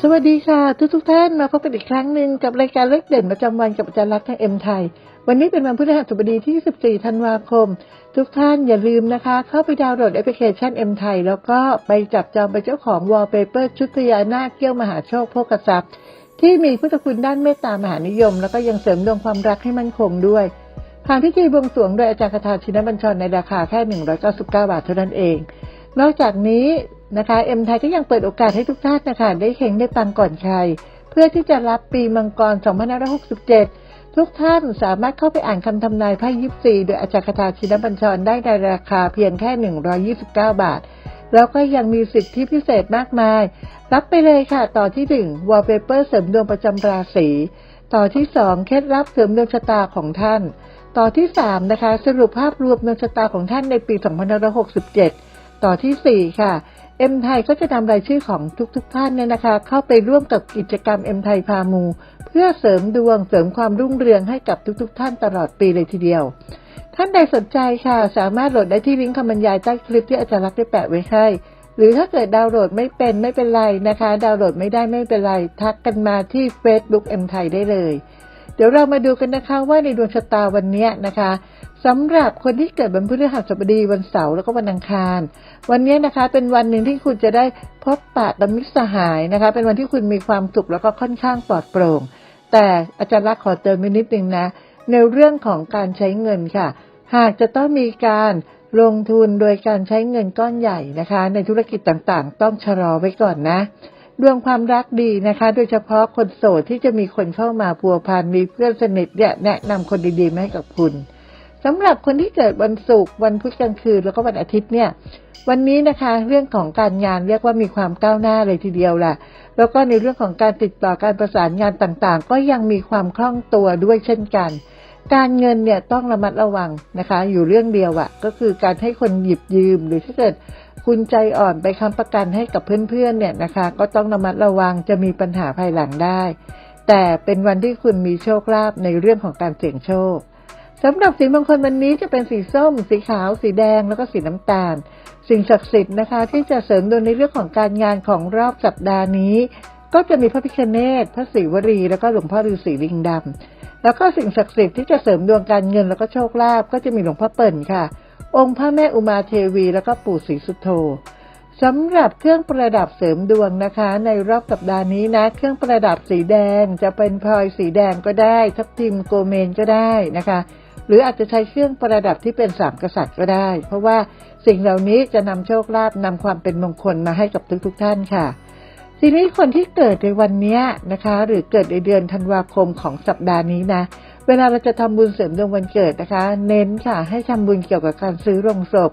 สวัสดีค่ะ ทุกทุกท่านมาพบกันอีกครั้งหนึ่งกับรายการเล็กเด่นประจำวันกับอาจารย์รักทางเอ็มไทย วันนี้เป็นวันพฤหัสบดีที่ 14 ธันวาคม ทุกท่านอย่าลืมนะคะ เข้าไปดาวน์โหลดแอปพลิเคชันเอ็มไทยแล้วก็ไปจับจองเป็นเจ้าของวอลเปเปอร์ชุดพญานาคเกี้ยวมหาโชคโภคทรัพย์ ที่มีพุทธคุณด้านเมตตามหานิยม แล้วก็ยังเสริมดวงความรักให้มั่นคงด้วยผ่านพิธีบวงสรวงโดยอาจารย์คาถาชินบัญชรในราคาแค่ 199 บาทเท่านั้นเอง นอกจากนี้ นะคะเอ็มไทยก็ยังเปิดโอกาสให้ทุกท่านนะคะได้เฮงได้ปังก่อนใครเพื่อที่จะรับปีมังกร 2567 ทุกท่านสามารถเข้าไปอ่านคำทำนายไพ่ยิปซีโดยอาจารย์คาถาชินบัญชรได้ในราคาเพียงแค่ 129 บาท แล้วก็ยังมีสิทธิพิเศษมากมาย รับไปเลยค่ะ ต่อที่ 1 วอลเปเปอร์เสริมดวงประจำราศีต่อที่ 2 เคล็ดลับเสริมดวงชะตาของท่าน ต่อที่ 3 นะคะ สรุปภาพรวมดวงชะตาของท่านในปี 2567 ต่อทีสี่4 ค่ะ เอ็มไทยก็จะนำรายชื่อของทุกๆทท่านเนี่ยนะคะ เข้าไปร่วมกับกิจกรรมเอ็มไทยพามู เพื่อเสริมดวงเสริมความรุ่งเรืองให้กับทุกๆทท่านตลอดปีเลยทีเดียว ท่านใดสนใจค่ะ สามารถโหลดได้ที่ลิงก์คำบรรยายใต้คลิปที่อาจารย์รักได้แปะไว้ให้หรือถ้าเกิดดาวน์โหลดไม่เป็นไม่เป็นไรนะคะ ดาวน์โหลดไม่ได้ไม่เป็นไร ทักกันมาที่ Facebook เอ็มไทยได้เลย เดี๋ยวเรามาดูกันนะคะว่าในดวงชะตาวันนี้นะคะสำหรับคนที่เกิดวันพฤหัสบดีวันเสาร์แล้วก็วันอังคาร วันนี้นะคะเป็นวันหนึ่งที่คุณจะได้พบปะกับมิตรสหายนะคะ เป็นวันที่คุณมีความสุขแล้วก็ค่อนข้างปลอดโปร่ง แต่อาจารย์รักขอเติมนิดนึงนะ ในเรื่องของการใช้เงินค่ะ หากจะต้องมีการลงทุนโดยการใช้เงินก้อนใหญ่นะคะ ในธุรกิจต่างๆ ต้องชะลอไว้ก่อนนะ ดวงความรักดีนะคะ โดยเฉพาะคนโสดที่จะมีคนเข้ามาพัวพันมีเพื่อนสนิทเนี่ยแนะนำคนดีๆมาให้กับคุณสำหรับคนที่เกิดวันศุกร์วันพุธกลางคืนแล้วก็วันอาทิตย์เนี่ย วันนี้นะคะเรื่องของการงานเรียกว่ามีความก้าวหน้าเลยทีเดียวแหละแล้วก็ในเรื่องของการติดต่อการประสานงานต่างๆ ก็ยังมีความคล่องตัวด้วยเช่นกัน การเงินเนี่ยต้องระมัดระวังนะคะ อยู่เรื่องเดียวอะก็คือการให้คนหยิบยืมหรือถ้าเกิด คุณใจอ่อนไปค้ำประกันให้กับเพื่อนๆเนี่ยนะคะ ก็ต้องระมัดระวังจะมีปัญหาภายหลังได้ แต่เป็นวันที่คุณมีโชคลาภในเรื่องของการเสี่ยงโชคสำหรับสีมงคลวันนี้จะเป็นสีส้ม สีขาว สีแดงแล้วก็สีน้ำตาล สิ่งศักดิ์สิทธิ์นะคะ ที่จะเสริมดวงในเรื่องของการงานของรอบสัปดาห์นี้ ก็จะมีพระพิคเนตพระศรีวรีแล้วก็หลวงพ่อฤาษีลิงดำแล้วก็สิ่งศักดิ์สิทธิ์ที่จะเสริมดวงการเงินแล้วก็โชคลาภก็จะมีหลวงพ่อเปิ่นค่ะ องค์พระแม่อุมาเทวี แล้วก็ปู่ศรีสุโธสำหรับเครื่องประดับเสริมดวงนะคะ ในรอบสัปดาห์นี้นะ เครื่องประดับสีแดงจะเป็นพลอยสีแดงก็ได้ ทับทิมโกเมนก็ได้นะคะ หรืออาจจะใช้เครื่องประดับที่เป็นสามกษัตริย์ก็ได้ เพราะว่าสิ่งเหล่านี้จะนำโชคลาภนำความเป็นมงคลมาให้กับทุกๆทท่านค่ะ ทีนี้คนที่เกิดในวันนี้นะคะ หรือเกิดในเดือนธันวาคมของสัปดาห์นี้นะ เวลาเราจะทำบุญเสริมดวงวันเกิดนะคะ เน้นค่ะให้ทำบุญเกี่ยวกับการซื้อโลงศพ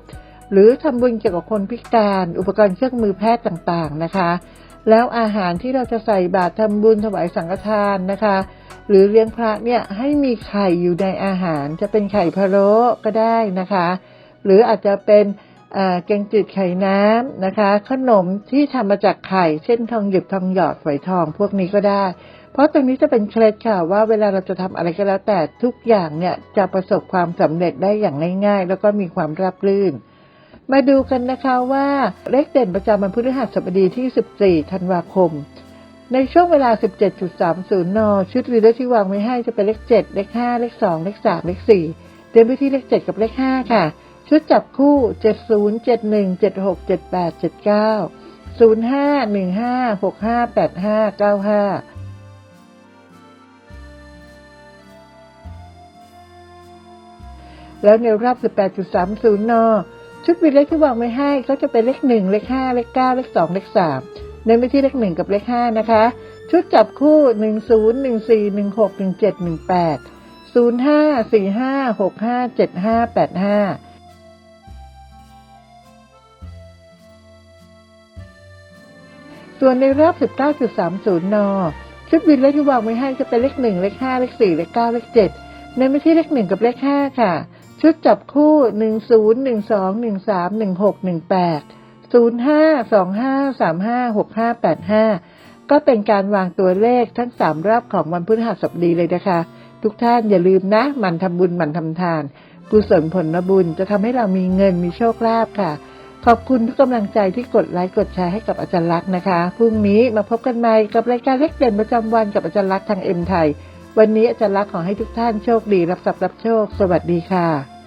หรือทำบุญเกี่ยวกับคนพิการ อุปกรณ์เครื่องมือแพทย์ต่างๆนะคะ แล้วอาหารที่เราจะใส่บาตรทำบุญถวายสังฆทานนะคะ หรือเลี้ยงพระเนี่ยให้มีไข่อยู่ในอาหารจะเป็นไข่พะโล้ก็ได้นะคะ หรืออาจจะเป็น แกงจืดไข่น้ำนะคะ ขนมที่ทำมาจากไข่ เช่นทองหยิบทองหยอดฝอยทองพวกนี้ก็ได้ เพราะตรงนี้จะเป็นเคล็ดค่ะว่าเวลาเราจะทำอะไรก็แล้วแต่ทุกอย่างเนี่ยจะประสบความสำเร็จได้อย่างง่าย ๆ แล้วก็มีความราบรื่น มาดูกันนะคะว่าเลขเด่นประจำวันพฤหัสบดีที่ 14 ธันวาคม ในช่วงเวลา 17.30 น ชุดวีเลขที่วางไว้ให้จะเป็นเลข 7 เลข 5 เลข 2 เลข 3 เลข 4เดินไปที่เลข 7 กับเลข 5 ค่ะ ชุดจับคู่ 70 71 76 78 79 05 15 65 85 95แล้วในรอบ 18.30 น ชุดวินเลขที่วางไว้ให้ก็จะเป็นเลข 1 เลข 5 เลข 9 เลข 2 เลข 3 เน้นไปที่เลข 1 กับเลข 5 นะคะ ชุดจับคู่ 10 14 16 17 18 05 45 65 75 85 ส่วนในรอบ 19.30 น ชุดวินเลขที่วางไว้ให้จะเป็นเลข1เลข5เลข4เลข9เลข7เน้นไปที่เลข1กับเลข5ค่ะ ชุดจับคู่10 12 13 16 18 05 25 35 65 85ก็เป็นการวางตัวเลขทั้ง3รอบของวันพฤหัสบดีเลยนะคะ ทุกท่านอย่าลืมนะหมั่นทำบุญหมั่นทำทาน กุศลผลบุญจะทำให้เรามีเงินมีโชคลาภค่ะ ขอบคุณทุกกำลังใจที่กดไลค์กดแชร์ให้กับอาจารย์ลักษณ์นะคะ พรุ่งนี้มาพบกันใหม่กับรายการเล็กเด่นประจำวันกับอาจารย์ลักษณ์ทางเอ็มไทย วันนี้อาจารย์ลักษณ์ขอให้ทุกท่านโชคดีรับทรัพย์รับโชค สวัสดีค่ะ